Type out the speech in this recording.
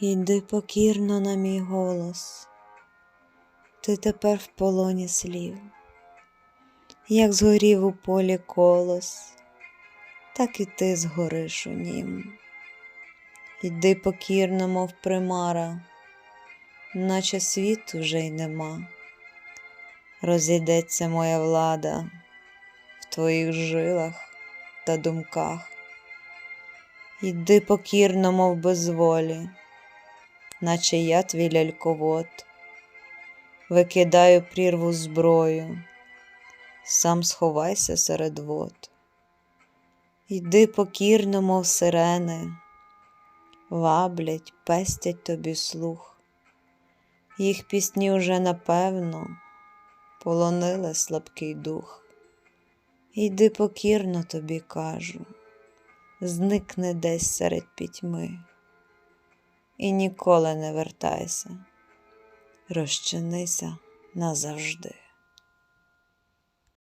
Йди покірно на мій голос, ти тепер в полоні слів, як згорів у полі колос, так і ти згориш у нім. Йди покірно, мов примара, наче світ уже й нема. Розійдеться моя влада в твоїх жилах та думках. Йди покірно, мов без волі, наче я твій ляльковод, викидаю прірву зброю, сам сховайся серед вод. Йди покірно, мов сирени, ваблять, пестять тобі слух, їх пісні уже напевно полонили слабкий дух. Йди покірно тобі кажу, зникни десь серед пітьми і ніколи не вертайся, розчинися назавжди.